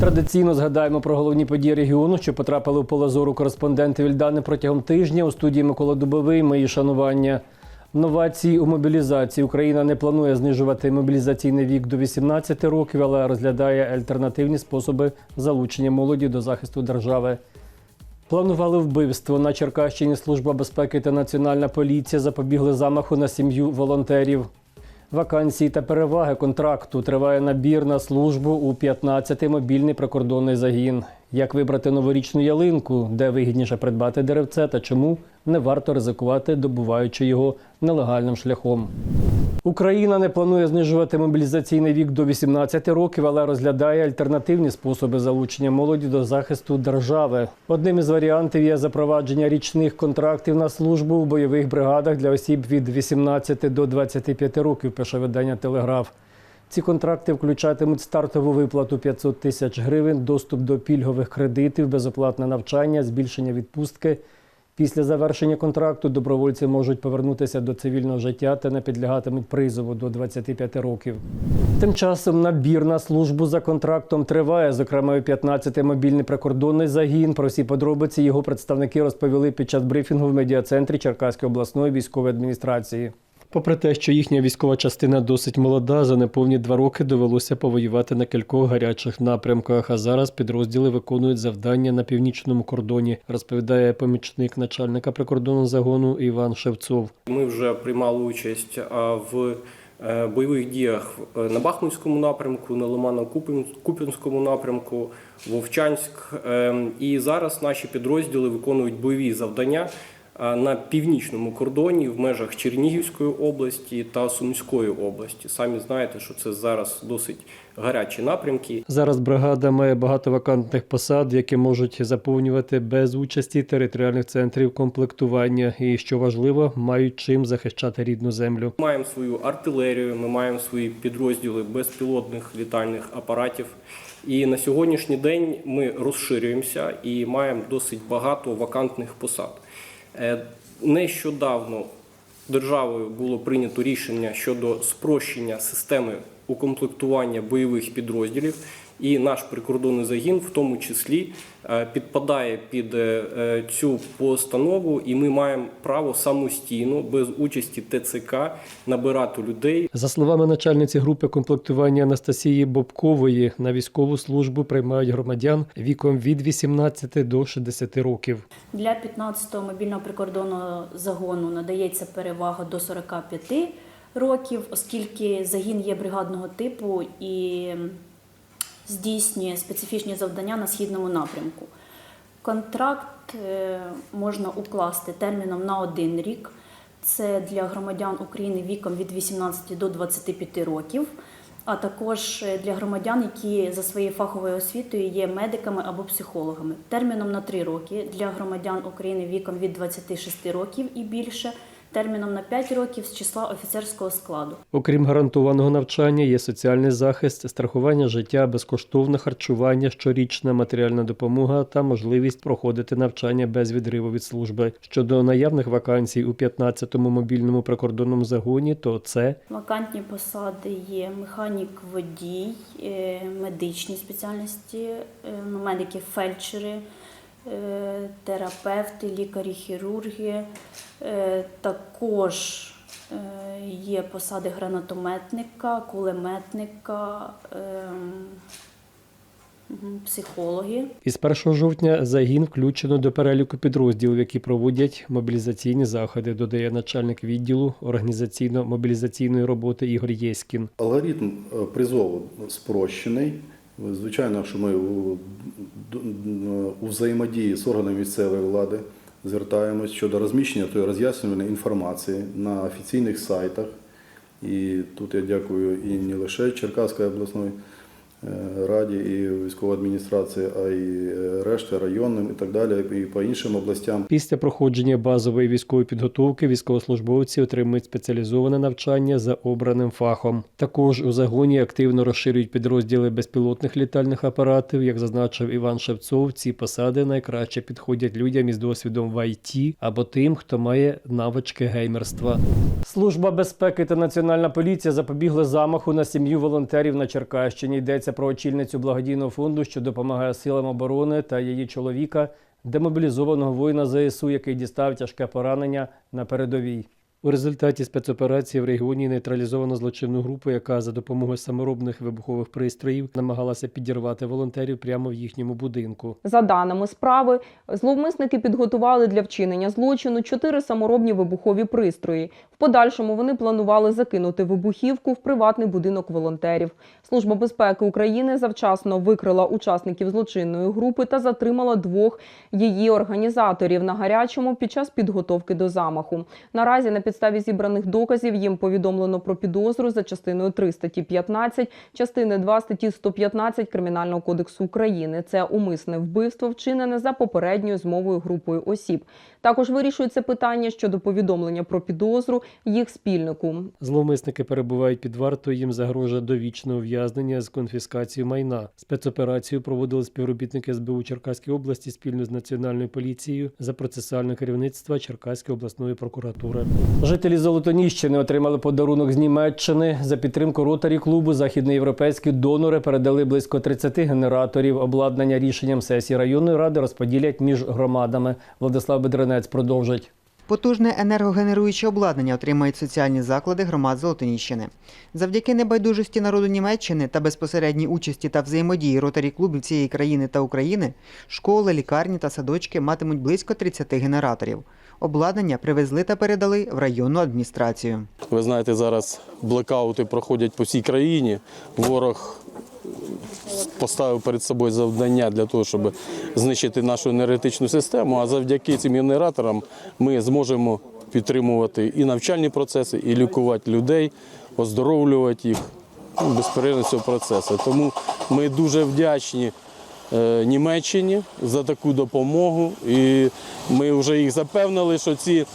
Традиційно згадаємо про головні події регіону, що потрапили в поле зору кореспонденти Вільдани протягом тижня. У студії Микола Дубовий. Мої шанування. Новації у мобілізації. Україна не планує знижувати мобілізаційний вік до 18 років, але розглядає альтернативні способи залучення молоді до захисту держави. Планували вбивство на Черкащині. Служба безпеки та національна поліція запобігли замаху на сім'ю волонтерів. Вакансії та переваги контракту триває набір на службу у 15-й мобільний прикордонний загін. Як вибрати новорічну ялинку, де вигідніше придбати деревце та чому не варто ризикувати, добуваючи його нелегальним шляхом. Україна не планує знижувати мобілізаційний вік до 18 років, але розглядає альтернативні способи залучення молоді до захисту держави. Одним із варіантів є запровадження річних контрактів на службу у бойових бригадах для осіб від 18 до 25 років. Пише видання Телеграф. Ці контракти включатимуть стартову виплату 500 тисяч гривень, доступ до пільгових кредитів, безоплатне навчання, збільшення відпустки. Після завершення контракту добровольці можуть повернутися до цивільного життя та не підлягатимуть призову до 25 років. Тим часом набір на службу за контрактом триває. Зокрема, у 15-й мобільний прикордонний загін. Про всі подробиці його представники розповіли під час брифінгу в медіа-центрі Черкаської обласної військової адміністрації. Попри те, що їхня військова частина досить молода, за неповні два роки довелося повоювати на кількох гарячих напрямках. А зараз підрозділи виконують завдання на північному кордоні, розповідає помічник начальника прикордонного загону Іван Шевцов. Ми вже приймали участь в е, бойових діях е, на Бахмутському напрямку, на Лимано-Куп'янському напрямку, Вовчанськ. Е, І зараз наші підрозділи виконують бойові завдання на північному кордоні в межах Чернігівської області та Сумської області. Самі знаєте, що це зараз досить гарячі напрямки. Зараз бригада має багато вакантних посад, які можуть заповнювати без участі територіальних центрів комплектування. І що важливо, мають чим захищати рідну землю. Ми маємо свою артилерію, ми маємо свої підрозділи безпілотних літальних апаратів. І на сьогоднішній день ми розширюємося і маємо досить багато вакантних посад. Е, Нещодавно державою було прийнято рішення щодо спрощення системи укомплектування бойових підрозділів. І наш прикордонний загін, в тому числі, е, підпадає під е, е, цю постанову, і ми маємо право самостійно, без участі ТЦК, набирати людей За словами начальниці групи комплектування Анастасії Бобкової, на військову службу приймають громадян віком від 18 до 60 років. Для 15-го мобільного прикордонного загону надається перевага до 45 років, оскільки загін є бригадного типу і здійснює специфічні завдання на східному напрямку. Контракт е, можна укласти терміном на один рік. Це для громадян України віком від 18 до 25 років, а також е, для громадян, які за своєю фаховою освітою є медиками або психологами. Терміном на 3 роки для громадян України віком від 26 років і більше, терміном на 5 років з числа офіцерського складу. Окрім гарантованого навчання, є соціальний захист, страхування життя, безкоштовне харчування, щорічна матеріальна допомога та можливість проходити навчання без відриву від служби. Щодо наявних вакансій у 15-му мобільному прикордонному загоні, то це Вакантні посади є механік водій, е, медичні спеціальності, е, ну, медики, фельдшери, терапевти, лікарі, хірурги. Е, Також е, є посади гранатометника, кулеметника, ем, психологи. із 1 жовтня загін включено до переліку підрозділів, які проводять мобілізаційні заходи, додає начальник відділу організаційно-мобілізаційної роботи Ігор Єськін. Алгоритм е, призову спрощений. Звичайно, що ми у, взаємодії з органами місцевої влади звертаємось щодо розміщення тої роз'яснювальної інформації на офіційних сайтах. І тут я дякую і не лише Черкаської обласної раді, і військової адміністрації, а й е, решти районним і так далі, і по іншим областям. Після проходження базової військової підготовки військовослужбовці отримують спеціалізоване навчання за обраним фахом. Також у загоні активно розширюють підрозділи безпілотних літальних апаратів. Як зазначив Іван Шевцов, ці посади найкраще підходять людям із досвідом в ІТ або тим, хто має навички геймерства. Служба безпеки та національна поліція запобігли замаху на сім'ю волонтерів на Черкащині. Йдеться Йдеться про очільницю благодійного фонду, що допомагає силам оборони та її чоловіка, демобілізованого воїна ЗСУ, який дістав тяжке поранення на передовій. У результаті спецоперації в регіоні нейтралізовано злочинну групу, яка за допомогою саморобних вибухових пристроїв намагалася підірвати волонтерів прямо в їхньому будинку. За даними справи, зловмисники підготували для вчинення злочину чотири саморобні вибухові пристрої. В подальшому вони планували закинути вибухівку в приватний будинок волонтерів. Служба безпеки України завчасно викрила учасників злочинної групи та затримала двох її організаторів на гарячому під час підготовки до замаху. Наразі на підставі зібраних доказів їм повідомлено про підозру за частиною 3 статті 15, частини 2 статті 115 Кримінального кодексу України. Це умисне вбивство, вчинене за попередньою змовою групою осіб. Також вирішується питання щодо повідомлення про підозру їх спільнику. Зловмисники перебувають під вартою, їм загрожує довічне ув'язнення з конфіскацією майна. Спецоперацію проводили співробітники СБУ Черкаської області спільно з національною поліцією за процесуальне керівництво Черкаської обласної прокуратури. Жителі Золотоніщини отримали подарунок з Німеччини за підтримку ротарі клубу. Західноєвропейські донори передали близько 30 генераторів. Обладнання рішенням сесії районної ради розподілять між громадами. Владислав Бедренець продовжить. Потужне енергогенеруюче обладнання отримають соціальні заклади громад Золотоніщини. Завдяки небайдужості народу Німеччини та безпосередній участі та взаємодії ротарі клубів цієї країни та України, школи, лікарні та садочки матимуть близько 30 генераторів. Обладнання привезли та передали в районну адміністрацію. Ви знаєте, зараз блекаути проходять по всій країні. Ворог поставив перед собою завдання для того, щоб знищити нашу енергетичну систему. А завдяки цим генераторам ми зможемо підтримувати і навчальні процеси, і лікувати людей, оздоровлювати їх ну, безперервно цього процесу. Тому ми дуже вдячні. Е, Німеччині за таку допомогу, і ми вже їх запевнили, що ці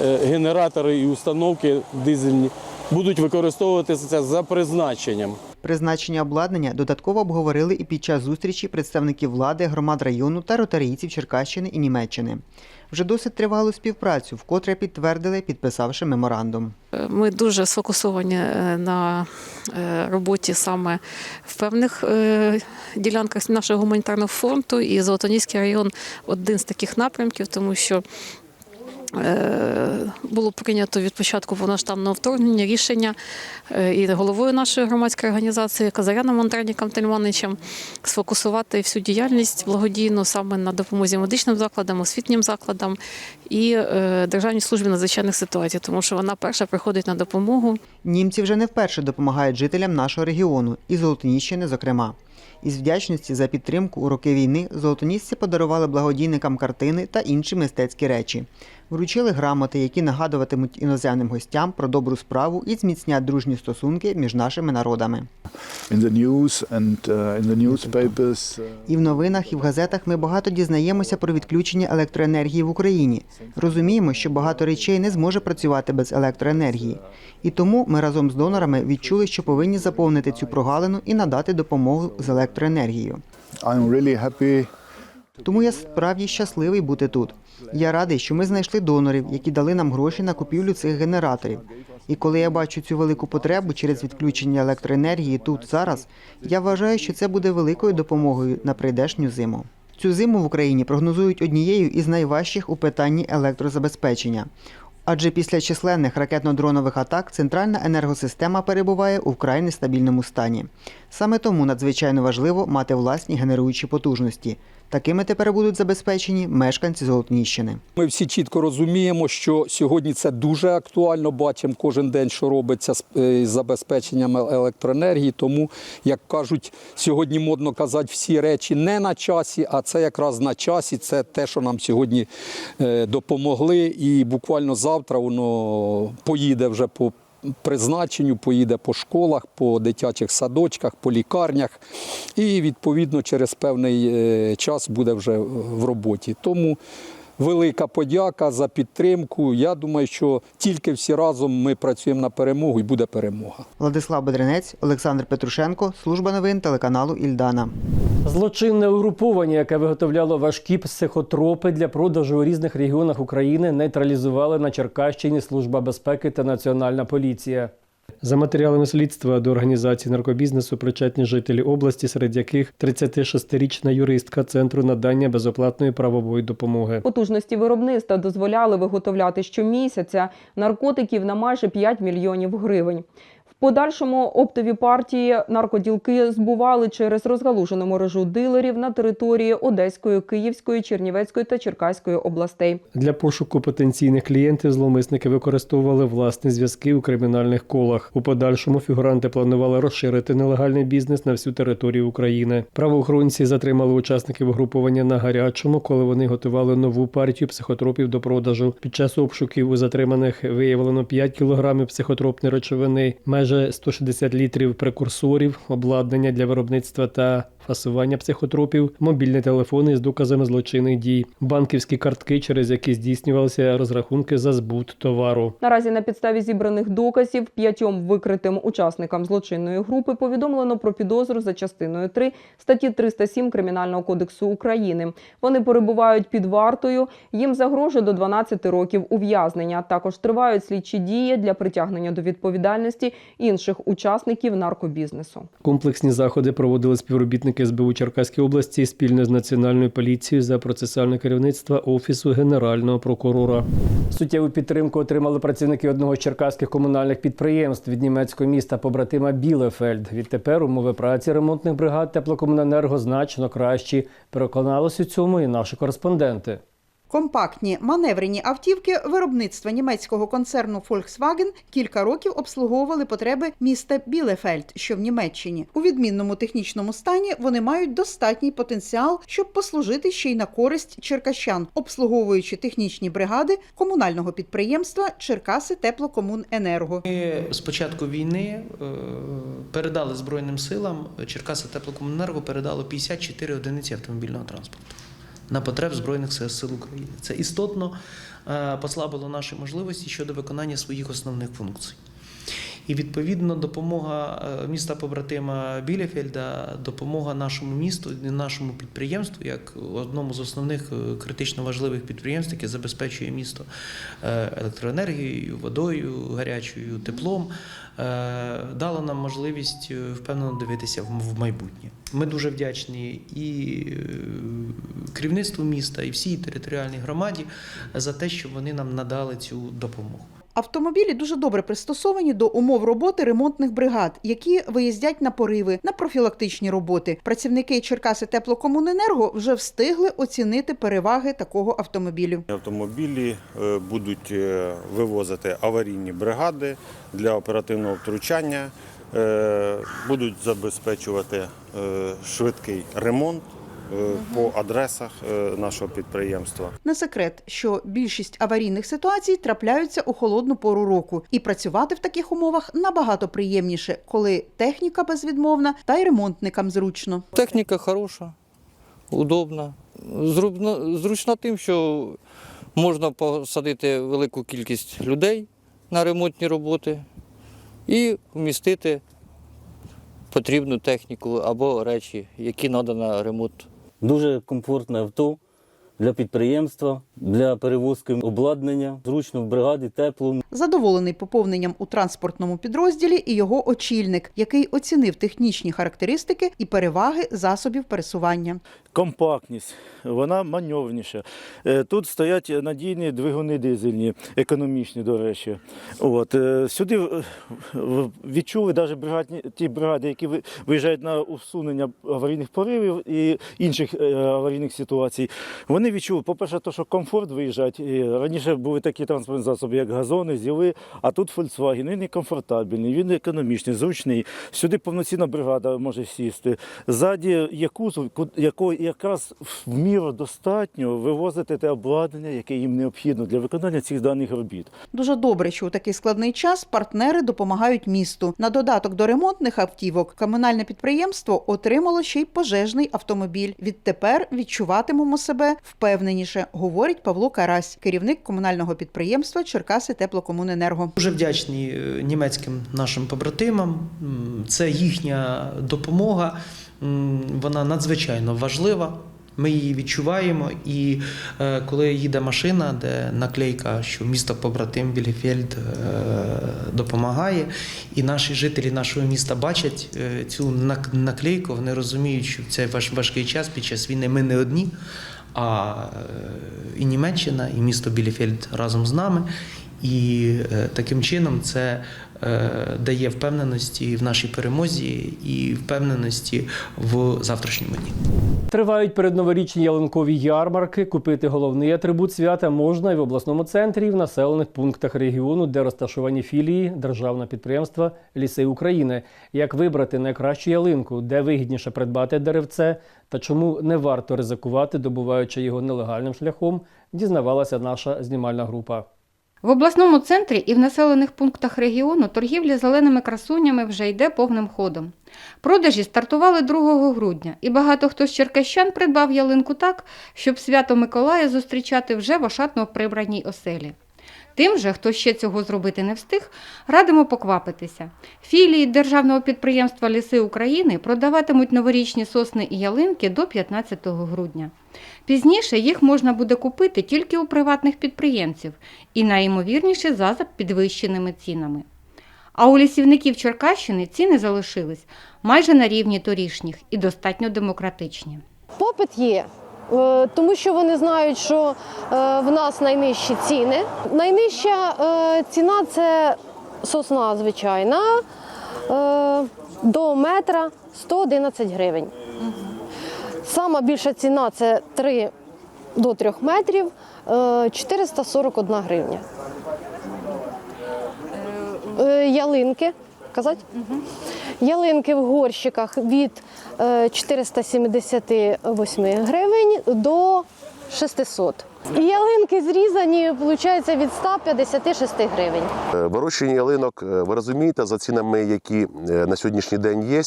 е, генератори і установки дизельні будуть використовуватися за призначенням. Призначення обладнання додатково обговорили і під час зустрічі представників влади, громад району та ротарійців Черкащини і Німеччини. Вже досить тривалу співпрацю, вкотре підтвердили, підписавши меморандум. Ми дуже сфокусовані е, на е, роботі саме в певних е, ділянках нашого гуманітарного фронту, і Золотоніський район один з таких напрямків, тому що е, було прийнято від початку повноштабного вторгнення рішення е, і головою нашої громадської організації Казаряном Андреніком Тельманичем сфокусувати всю діяльність благодійну саме на допомозі медичним закладам, освітнім закладам і е, Державній службі надзвичайних ситуацій, тому що вона перша приходить на допомогу. Німці вже не вперше допомагають жителям нашого регіону і Золотоніщини, зокрема. Із вдячності за підтримку у роки війни золотонісці подарували благодійникам картини та інші мистецькі речі. Вручили грамоти, які нагадуватимуть іноземним гостям про добру справу і зміцнять дружні стосунки між нашими народами. uh. Uh, І в новинах, і в газетах ми багато дізнаємося про відключення електроенергії в Україні. Розуміємо, що багато речей не зможе працювати без електроенергії. І тому ми разом з донорами відчули, що повинні заповнити цю прогалину і надати допомогу з електроенергією. Тому я справді щасливий бути тут. Я радий, що ми знайшли донорів, які дали нам гроші на купівлю цих генераторів. І коли я бачу цю велику потребу через відключення електроенергії тут зараз, я вважаю, що це буде великою допомогою на прийдешню зиму. Цю зиму в Україні прогнозують однією із найважчих у питанні електрозабезпечення. Адже після численних ракетно-дронових атак центральна енергосистема перебуває у вкрай нестабільному стані. Саме тому надзвичайно важливо мати власні генеруючі потужності. Такими тепер будуть забезпечені мешканці Золотоніщини. Ми всі чітко розуміємо, що сьогодні це дуже актуально. Бачимо кожен день, що робиться з е, забезпеченням електроенергії. Тому, як кажуть, сьогодні модно казати, всі речі не на часі, а це якраз на часі. Це те, що нам сьогодні е, допомогли. І буквально завтра воно поїде вже по. Призначенню поїде по школах, по дитячих садочках, по лікарнях, і відповідно через певний е, час буде вже в роботі. Тому велика подяка за підтримку. Я думаю, що тільки всі разом ми працюємо на перемогу і буде перемога. Владислав Бедренець, Олександр Петрушенко, служба новин телеканалу Ільдана. Злочинне угруповання, яке виготовляло важкі психотропи для продажу у різних регіонах України, нейтралізували на Черкащині Служба безпеки та Національна поліція. За матеріалами слідства до організації наркобізнесу причетні жителі області, серед яких 36-річна юристка центру надання безоплатної правової допомоги. Потужності виробництва дозволяли виготовляти щомісяця наркотиків на майже 5 мільйонів гривень. Подальшому оптові партії наркоділки збували через розгалужену мережу дилерів на території Одеської, Київської, Чернівецької та Черкаської областей. Для пошуку потенційних клієнтів зловмисники використовували власні зв'язки у кримінальних колах. У подальшому фігуранти планували розширити нелегальний бізнес на всю територію України. Правоохоронці затримали учасників угрупування на гарячому, коли вони готували нову партію психотропів до продажу. Під час обшуків у затриманих виявлено 5 кілограмів психотропної речовини, майже 160 літрів прекурсорів, обладнання для виробництва та фасування психотропів, мобільні телефони з доказами злочинних дій, банківські картки, через які здійснювалися розрахунки за збут товару. Наразі на підставі зібраних доказів п'ятьом викритим учасникам злочинної групи повідомлено про підозру за частиною 3 статті 307 Кримінального кодексу України. Вони перебувають під вартою. Їм загрожує до 12 років ув'язнення. Також тривають слідчі дії для притягнення до відповідальності інших учасників наркобізнесу. Комплексні заходи проводили співробітники СБУ Черкаської області спільно з національною поліцією за процесуальне керівництво офісу генерального прокурора. Суттєву підтримку отримали працівники одного з черкаських комунальних підприємств від німецького міста побратима Білефельд. Відтепер умови праці ремонтних бригад теплокомуненерго значно кращі. Переконалися у цьому і наші кореспонденти. Компактні маневрені автівки виробництва німецького концерну Volkswagen кілька років обслуговували потреби міста Білефельд, що в Німеччині. У відмінному технічному стані вони мають достатній потенціал, щоб послужити ще й на користь черкащан, обслуговуючи технічні бригади комунального підприємства Черкаси Теплокомуненерго. Ми з війни е, передали Збройним силам Черкаси Теплокомуненерго передало 54 одиниці автомобільного транспорту на потреб Збройних сил України. Це істотно е, послабило наші можливості щодо виконання своїх основних функцій. І відповідно допомога е, міста побратима Білефельда, допомога нашому місту нашому підприємству, як одному з основних е, критично важливих підприємств, яке забезпечує місто е, електроенергією, водою гарячою, теплом, дало нам можливість впевнено дивитися в майбутнє. Ми дуже вдячні і керівництву міста, і всій територіальній громаді за те, що вони нам надали цю допомогу. Автомобілі дуже добре пристосовані до умов роботи ремонтних бригад, які виїздять на пориви, на профілактичні роботи. Працівники Черкаси Теплокомуненерго вже встигли оцінити переваги такого автомобілю. Автомобілі е, будуть е, вивозити аварійні бригади для оперативного втручання, е, будуть забезпечувати швидкий ремонт по адресах е, нашого підприємства. Не секрет, що більшість аварійних ситуацій трапляються у холодну пору року, і працювати в таких умовах набагато приємніше, коли техніка безвідмовна та й ремонтникам зручно. Техніка хороша, удобна, зручна тим, що можна посадити велику кількість людей на ремонтні роботи і вмістити потрібну техніку або речі, які треба на ремонт. Дуже комфортне авто для підприємства, для перевозки обладнання, зручно в бригаді, тепло. Задоволений поповненням у транспортному підрозділі і його очільник, який оцінив технічні характеристики і переваги засобів пересування. Компактність, вона маневрніша. Е, Тут стоять надійні двигуни дизельні, економічні, до речі. От. е, Сюди відчули навіть бригадні, ті бригади, які виїжджають на усунення аварійних поривів і інших е, аварійних ситуацій. Вони відчули, по-перше, то, що комфорт виїжджати. Раніше були такі транспортні засоби, як газони, зіли, а тут Volkswagen. Він і комфортабельний, він економічний, зручний. Сюди повноцінна бригада може сісти. Ззаді є кузов, якого якраз в міру достатньо вивозити те обладнання, яке їм необхідно для виконання цих даних робіт. Дуже добре, що у такий складний час партнери допомагають місту. На додаток до ремонтних автівок комунальне підприємство отримало ще й пожежний автомобіль. Відтепер відчуватимемо себе впевненіше, говорить Павло Карась, керівник комунального підприємства Черкаси Теплокомуненерго. Дуже вдячні е, німецьким нашим побратимам. Це їхня допомога. Вона надзвичайно важлива. Ми її відчуваємо, і е, коли їде машина, де наклейка, що місто побратим Біліфельд е, допомагає, і наші жителі нашого міста бачать е, цю наклейку, вони розуміють, що в цей важ- важкий час під час війни ми не одні, а е, і Німеччина, і місто Біліфельд разом з нами. І е, таким чином це е, дає впевненості в нашій перемозі і впевненості в завтрашньому дні. Тривають передноворічні ялинкові ярмарки. Купити головний атрибут свята можна і в обласному центрі, і в населених пунктах регіону, де розташовані філії державного підприємства Ліси України. Як вибрати найкращу ялинку, де вигідніше придбати деревце та чому не варто ризикувати, добуваючи його нелегальним шляхом, дізнавалася наша знімальна група. В обласному центрі і в населених пунктах регіону торгівля зеленими красунями вже йде повним ходом. Продажі стартували 2 грудня, і багато хто з черкащан придбав ялинку так, щоб свято Миколая зустрічати вже в ошатно прибраній оселі. Тим же, хто ще цього зробити не встиг, радимо поквапитися. Філії державного підприємства Ліси України продаватимуть новорічні сосни і ялинки до 15 грудня. Пізніше їх можна буде купити тільки у приватних підприємців і найімовірніше за підвищеними цінами. А у лісівників Черкащини ціни залишились майже на рівні торішніх і достатньо демократичні. Попит є, тому що вони знають, що е, в нас найнижчі ціни. Найнижча е, ціна це сосна звичайна е, до метра 111 гривень. Сама більша ціна це 3 до 3 метрів е, 441 гривня. Е, Ялинки. Казати? Ялинки в горщиках від е, 478 гривень до 600. І ялинки зрізані, виходить, від 156 гривень. Е, Вирощування ялинок, е, ви розумієте, за цінами, які е, на сьогоднішній день є,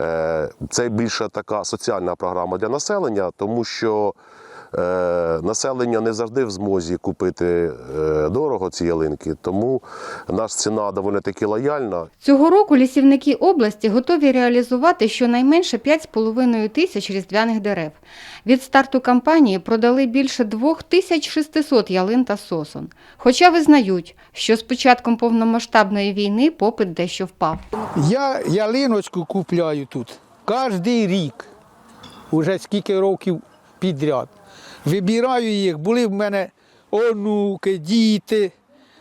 е, це більше така соціальна програма для населення, тому що е, населення не завжди в змозі купити е, дорого ці ялинки, тому наша ціна доволі таки лояльна. Цього року лісівники області готові реалізувати щонайменше 5,5 тисяч різдвяних дерев. Від старту кампанії продали більше 2600 ялин та сосон. Хоча визнають, що з початком повномасштабної війни попит дещо впав. Я ялиночку купляю тут кожен рік, уже скільки років підряд. Вибираю їх, були в мене онуки, діти.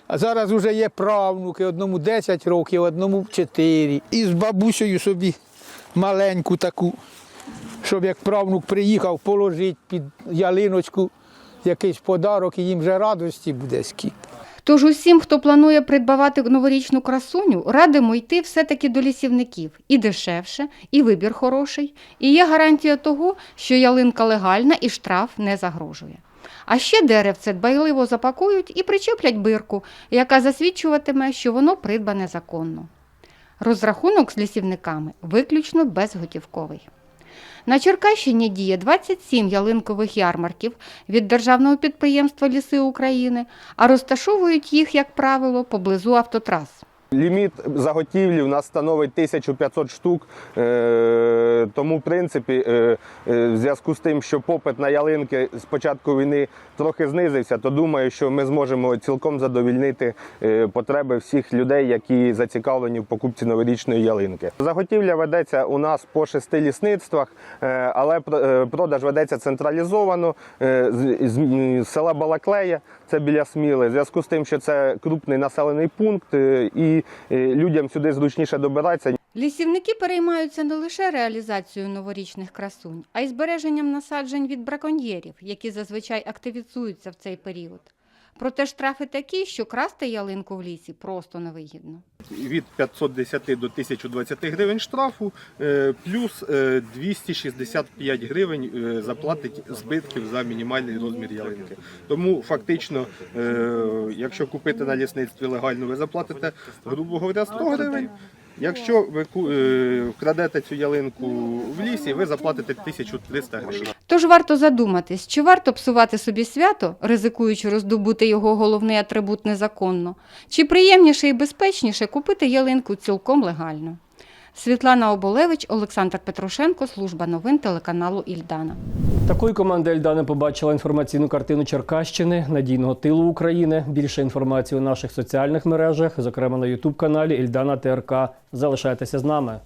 А зараз вже є правнуки, одному 10 років, одному 4. І з бабусею собі маленьку таку, щоб як правнук приїхав, положити під ялиночку якийсь подарок, і їм вже радості буде скільки. Тож усім, хто планує придбавати новорічну красуню, радимо йти все-таки до лісівників. І дешевше, і вибір хороший, і є гарантія того, що ялинка легальна і штраф не загрожує. А ще деревце дбайливо запакують і причеплять бирку, яка засвідчуватиме, що воно придбане законно. Розрахунок з лісівниками виключно безготівковий. На Черкащині діє 27 ялинкових ярмарків від державного підприємства Ліси України, а розташовують їх, як правило, поблизу автотрас. Ліміт заготівлі у нас становить 1500 штук. Е, Тому, в принципі, е, е, в зв'язку з тим, що попит на ялинки з початку війни трохи знизився, то думаю, що ми зможемо цілком задовільнити потреби всіх людей, які зацікавлені в покупці новорічної ялинки. Заготівля ведеться у нас по шести лісництвах, але пр- продаж ведеться централізовано з- села Балаклея, це біля Сміли. В зв'язку з тим, що це крупний населений пункт, е, і е, людям сюди зручніше добиратися. Лісівники переймаються не лише реалізацією новорічних красунь, а й збереженням насаджень від браконьєрів, які зазвичай активізуються в цей період. Проте штрафи такі, що красти ялинку в лісі просто невигідно. від 510 до 1020 гривень штрафу, е, плюс е, 265 гривень е, заплатить збитків за мінімальний розмір ялинки. Тому фактично, е, якщо купити на лісництві легально, ви заплатите, грубо говоря, 100 гривень. Якщо ви е, вкрадете цю ялинку в лісі, ви заплатите 1300 гривень. Тож варто задуматись, чи варто псувати собі свято, ризикуючи роздобути його головний атрибут незаконно, чи приємніше і безпечніше купити ялинку цілком легально. Світлана Оболевич, Олександр Петрушенко, служба новин телеканалу Ільдана. Такою команда Ельдани побачила інформаційну картину Черкащини, надійного тилу України. Більше інформації у наших соціальних мережах, зокрема на Ютуб каналі Ільдана ТРК. Залишайтеся з нами.